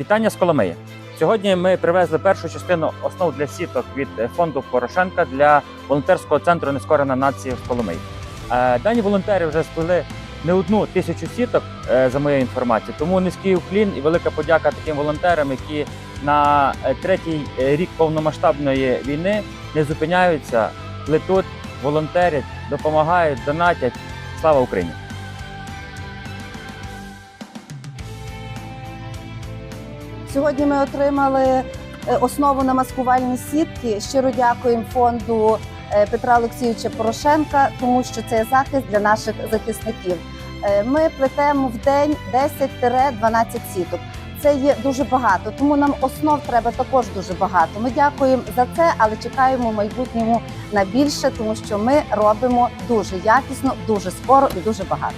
Вітання з Коломиї. Сьогодні ми привезли першу частину основ для сіток від фонду Порошенка для волонтерського центру Нескорена нації в Коломиї. Е, Дані волонтери вже сплели не одну тисячу сіток е, за моєю інформацією. Тому низький уклін і велика подяка таким волонтерам, які на е, третій рік повномасштабної війни не зупиняються, плетуть, волонтерять, допомагають, донатять. Слава Україні! Сьогодні ми отримали е, основу на маскувальні сітки. Щиро дякуємо фонду е, Петра Олексійовича Порошенка, тому що це захист для наших захисників. Е, Ми плетемо в день 10-12 сіток. Це є дуже багато, тому нам основ треба також дуже багато. Ми дякуємо за це, але чекаємо в майбутньому на більше, тому що ми робимо дуже якісно, дуже скоро і дуже багато.